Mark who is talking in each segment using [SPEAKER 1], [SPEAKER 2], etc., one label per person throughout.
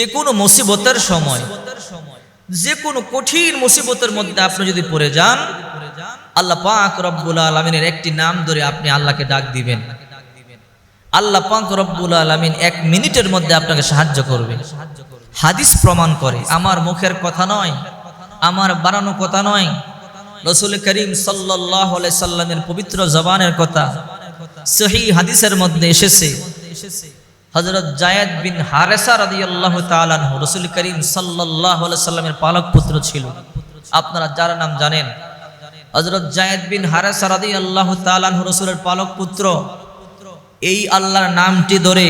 [SPEAKER 1] যে কোনো মুসিবতের সময় যে কোনো কঠিন মুসিবতের মধ্যে আপনি যদি পড়ে যান, আল্লাহ পাক রব্বুল আলমিনের একটি নাম ধরে আপনি আল্লাহকে ডাক দিবেন। আল্লাহ পাক রব্বুল আলমিন এক মিনিটের মধ্যে আপনাকে সাহায্য করবে। হাদিস প্রমাণ করে, আমার মুখের কথা নয়, আমার বানানো কথা নয়। রসুল করিম সাল্লাহ পবিত্র জবানের কথা, সহি হাদিসের মধ্যে এসেছে। হজরত জায়দ বিন হারেসা রাদি আল্লাহ তালানহ রসুল করিম সাল্লাহ সাল্লামের পালক পুত্র ছিল। আপনারা যার নাম জানেন? হজরত জায়দ বিন হারেসা রাদি আল্লাহ তালানহ রসুলের পালক পুত্র। এই আল্লাহর নামটি ধরে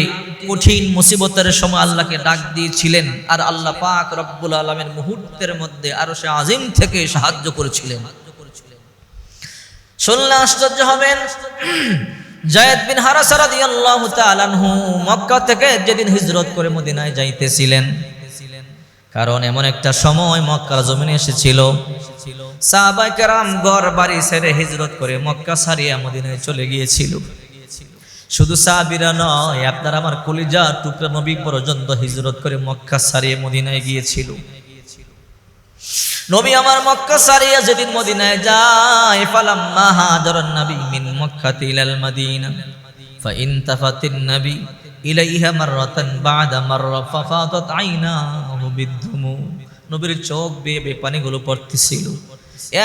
[SPEAKER 1] কঠিন মুসিবতের সময় আল্লাহকে ডাক দিয়েছিলেন আর আল্লাহ পাক রব্বুল আলমের মুহূর্তের মধ্যে আরও সে আজিম থেকে সাহায্য করেছিলেন। শুনলে আশ্চর্য হবেন জায়েদ বিন হারাসা রাদিয়াল্লাহু তাআলা আনহু মক্কা থেকে যেদিন হিজরত করে মদিনায় যাইতেছিলেন। কারণ এমন একটা সময় মক্কার জমিনে এসেছিল। সাহাবায়ে কেরাম ঘর বাড়ি ছেড়ে হিজরত করে মক্কা ছাড়িয়ে মদিনায় চলে গিয়েছিল। শুধু সাহাবীরা নয়, আপনার আমার কলিজা টুকরা নবী পর্যন্ত হিজরত করে মক্কা সারিয়ে মদিনায় গিয়েছিল। নবী আমার মক্কা সারিয়া যেদিন মদিনায় যায়, ফালাম্মা হাজারান নবী মিন মক্কাতি ইলাল মাদিনা। ফাইন তাফাতিন নবী ইলাইহা মাররাতান বাদা মাররা ফাফাদাত আইনাহু বিদ্দুমু। নবীর চোখ বেয়ে বেয়ে পানিগুলো পড়তেছিল।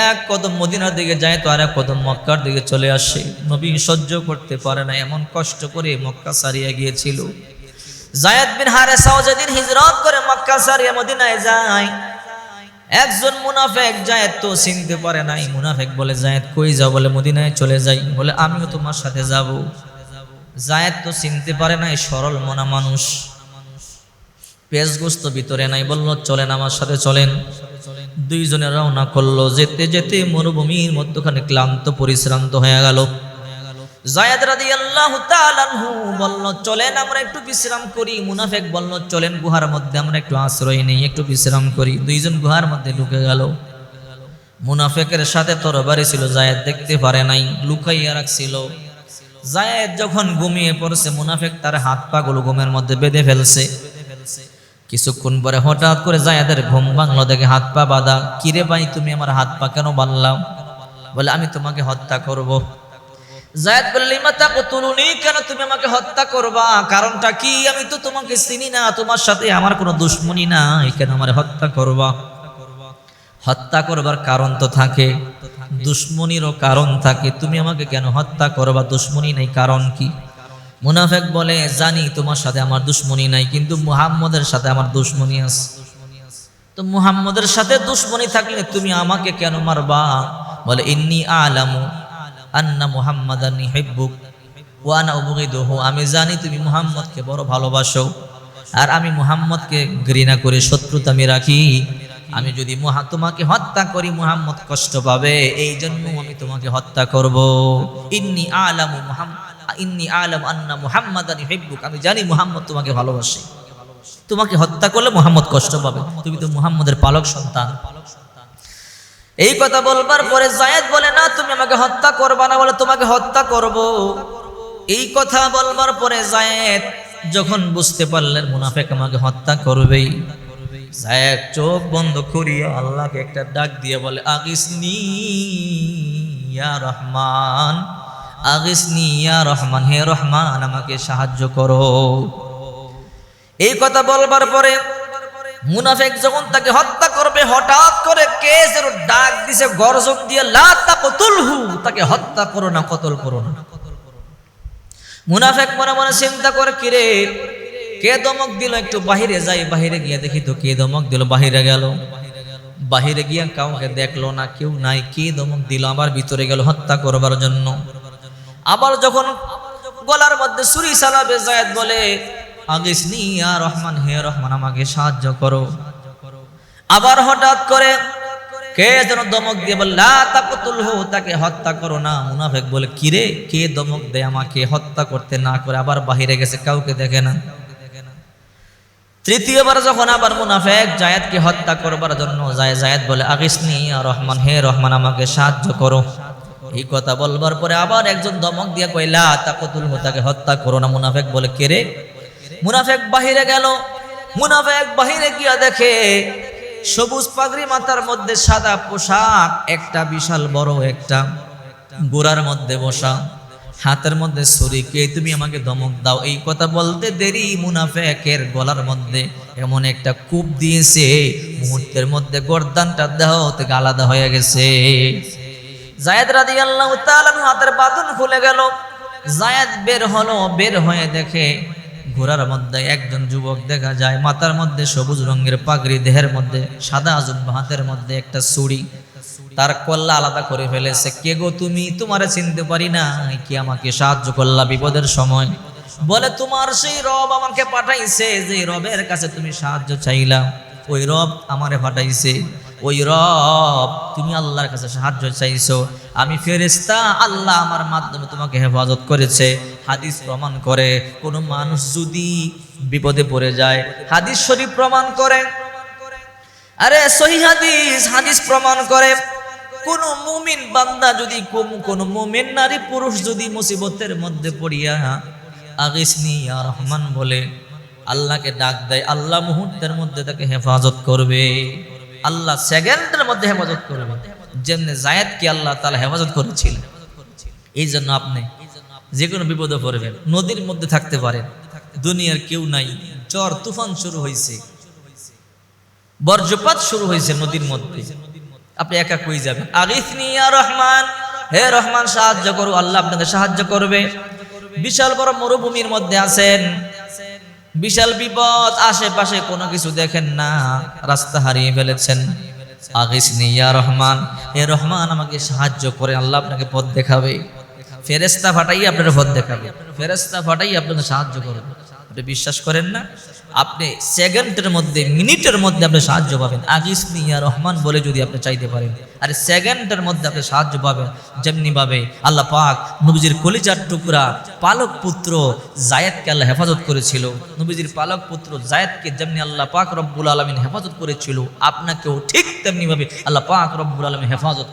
[SPEAKER 1] এক কদম মদিনার দিকে যায় তো আর এক কদম মক্কার দিকে চলে আসে। নবী সহ্য করতে পারে না, এমন কষ্ট করে মক্কা সারিয়া গিয়েছিল। জায়েদ বিন হারেসাও যেদিন হিজরত করে মক্কা সারিয়া মদিনায় যায় একজন মুনাফেক জায়েদ তো চিনতে পারে নাই। মুনাফেক বলে, জায়েদ, কই যাও? বলে, মদিনায় চলে যাই। বলে, আমিও তোমার সাথে যাব। জায়েদ তো চিনতে পারে নাই, সরল মনা মানুষ। পেশগোস্ত ভিতরে নাই, বলল, চলেন, আমার সাথে চলেন। দুইজনে রওনা করল। যেতে যেতে মরুভূমির মধ্যখানে ক্লান্ত, পরিশ্রান্ত হয়ে গেল। জায়েদ রাদিয়াল্লাহু তাআলা আনহু বলল, চলেন আমরা একটু বিশ্রাম করি। মুনাফিক বলল, চলেন গুহার মধ্যে, আমরা একটু আশ্রয় নেই, একটু বিশ্রাম করি। দুইজন গুহার মধ্যে ঢুকে গেল। মুনাফিকের সাথে তরবারি ছিল, জায়েদ দেখতে পারে নাই, লুকাইয়া রাখছিল। জায়েদ যখন ঘুমিয়ে পড়ছে, মুনাফেক তার হাত পা গুলো ঘুমের মধ্যে বেঁধে ফেলছে। কিছুক্ষণ পরে হঠাৎ করে জায়েদের ঘুম ভাঙলো, দেখে হাত পা বাঁধা। কিরে ভাই, তুমি আমার হাত পা কেন বাঁধলাম বলে, আমি তোমাকে হত্যা করব। জায়েদ বললি মাতা কতুলুনি কেন তুমি আমাকে হত্যা করবা? কারণটা কি? আমি তো তোমাকে চিনি না, তোমার সাথে আমার কোনো দুশ্মনী নাই। কেন আমার হত্যা করবা? হত্যা করবার কারণ তো থাকে, দুশ্মনিরও কারণ থাকে। তুমি আমাকে কেন হত্যা করবা? দুশ্মনী নাই, কারণ কি? মুনাফেক বলে, জানি তোমার সাথে আমার দুশ্মনী নাই, কিন্তু মুহাম্মদের সাথে আমার দুশ্মনী আছে। তো মুহাম্মদের সাথে দুশ্মনী থাকলে তুমি আমাকে কেন মারবা? বলে, ইন্নি আলামু আন্না মুহাম্মাদান ইহিব্বুক, ওয়া আনা উবগিদুহু, আমি জানি তুমি মুহাম্মদকে বড় ভালোবাসো, আর আমি মুহাম্মদকে ঘৃণা করে শত্রুতা আমি রাখি। আমি যদি তোমাকে হত্যা করি, মুহাম্মদ কষ্ট পাবে এই জন্য আমি তোমাকে হত্যা করব। ইন্নি আলামু মুহাম্মদ ইন্নি আলাম আন্না মুহাম্মাদান ইহিব্বুক, আমি জানি মুহাম্মদ তোমাকে ভালোবাসে। তোমাকে হত্যা করলে মুহাম্মদ কষ্ট পাবে। তুমি তো মুহাম্মদের পালক সন্তান। এই কথা বলবার পরে জায়েদ বলে, না, তুমি আমাকে হত্যা করবা না। বলে, তোমাকে হত্যা করব। এই কথা বলবার পরে জায়েদ যখন বুঝতে পারলেন মুনাফেক আমাকে হত্যা করবেই, জায়েদ চোখ বন্ধ করিয়া আল্লাহকে একটা ডাক দিয়ে বলে, আগিসনি ইয়া রহমান, আগিসনি ইয়া রহমান, হে রহমান, আমাকে সাহায্য করো। এই কথা বলবার পরে মুনাফেক যখন তাকে হত্যা করবে, হঠাৎ করে কে ডাক দিছে, গর্জন দিয়ে লাতা কতল হু তাকে হত্যা করো না, কতল করো না। মুনাফেক মনে মনে চিন্তা করে, কিরে, কে দমক দিল? একটু বাহিরে যাই, বাহিরে গিয়ে দেখি তো কে দমক দিল, বাহিরে গেল। বাহিরে গিয়া কাউকে দেখল না, কেউ নাই, কে দমক দিল? আবার ভিতরে গেল, হত্যা করবার জন্য। আবার যখন গলার মধ্যে সুরি সালাবে জায়দ বলে আগিসনি ইয়া রহমান, হে রহমান, আমাকে সাহায্য করো। আবার হঠাৎ করে কে যেন দমক দিয়ে বলে লা হো তাকে হত্যা করো না। মুনাফেক বলে কিরে কে দমক দেয় আমাকে হত্যা করতে না করে? আবার বাহিরে গেছে, কাউকে দেখে না। তৃতীয়বার যখন আবার মুনাফেক জায়েদকে হত্যা করবার জন্য যায়, জায়েদ বলে আগিসনি রহমান, হে রহমান, আমাকে সাহায্য করো। এই কথা বলবার পরে আবার একজন দমক দিয়ে কইলা তাকতুল হো তাকে হত্যা করো না। মুনাফেক বলে, কে রে? মুনাফেক বাহিরে গেল। মুনাফেক বাহিরে গিয়া দেখে সবুজ পাগড়ি মাথার মধ্যে সাদা পোশাক, একটা বিশাল বড় একটা গোড়ার মধ্যে বসা, হাতের মধ্যে ছুরি, কে তুমি আমাকে দমক দাও? এই কথা বলতে দেরি মুনাফেকের গলার মধ্যে এমন একটা কূপ দিয়েছে, মুহূর্তের মধ্যে গর্দানটা দেহ থেকে আলাদা হয়ে গেছে। জায়েদ রাদি আল্লাহ হাতের বাদন খুলে গেল। জায়েদ বের হলো, বের হয়ে দেখে ঘোড়ার মধ্যে একজন যুবক দেখা যায়, মাথার মধ্যে সবুজ রঙের পাগড়ি, দেহের মধ্যে সাদা আজুন হাতের মধ্যে একটা ছুরি তার কল্লা আলাদা করে ফেলেছে, কে গো তুমি? তোমারে চিনতে পারি না, কি আমাকে সাহায্য করলা বিপদের সময়? বলে, তোমার সেই রব আমাকে পাঠাইছে, যে রবের কাছে তুমি সাহায্য চাইলা। ওই রব আমারে পাঠাইছে। ওই রব, তুমি আল্লাহর কাছে সাহায্য চাইছো। আমি ফেরেস্তা আল্লাহ আমার মাধ্যমে তোমাকে হেফাজত করেছে। হাদিস প্রমাণ করে, কোনো মানুষ যদি বিপদে পড়ে যায়, হাদিস শরীফ প্রমাণ করে। আরে, সহি হাদিস হাদিস প্রমাণ করে। কোন মুমিন বান্দা যদি, কোন- মুমিন নারী পুরুষ যদি মুসিবতের মধ্যে পড়িয়া আগিসনি ইয়া রহমান বলে, আল্লাহকে ডাক দেয়, আল্লাহ মুহূর্তের মধ্যে তাকে হেফাজত করবে। আল্লাহ সেকেন্ডের মধ্যে হেফাজত করবে। যেমনি জায়েদকে আল্লাহ তালা হেফাজত করেছিলেন এই জন্য আপনি যে কোনো বিপদে পড়বেন, নদীর মধ্যে থাকতে পারেন, দুনিয়ার কেউ নাই জ্বর তুফান শুরু হয়েছে বর্জ্যপাত শুরু হয়েছে নদীর মধ্যে। আপনি একা কই যাবেন? আগিসনি ইয়া রহমান, হে রহমান, সাহায্য করো, আল্লাহ আপনাকে সাহায্য করবে। বিশাল বড় মরুভূমির মধ্যে আছেন। বিশাল বিপদ, আশেপাশে কোনো কিছু দেখেন না। রাস্তা হারিয়ে ফেলেছেন। আগিস ইয়া রহমান, এ রহমান আমাকে সাহায্য করে, আল্লাহ আপনাকে পথ দেখাবে। ফেরেস্তা ফাটাই আপনার পথ দেখাবে। ফেরেস্তা ফাটাই আপনাকে সাহায্য করবে। আপনি বিশ্বাস করেন না? আপনি সেকেন্ডের মধ্যে মিনিটের মধ্যে আপনি সাহায্য পাবেন। আগিসনি ইয়া রহমান বলে যদি আপনি চাইতে পারেন, আর সেকেন্ডের মধ্যে আপনি সাহায্য পাবেন, যেমনি ভাবে আল্লাহ পাক নবীজির কলিজার টুকরা, পালক পুত্র জায়েদকে আল্লাহ হেফাজত করেছিল। নবীজির পালক পুত্র জায়েদকে যেমনি আল্লাহ পাক রব্বুল আলমিন হেফাজত করেছিল, আপনাকেও ঠিক তেমনি ভাবে আল্লাহ পাক রব্বুল আলমিন হেফাজত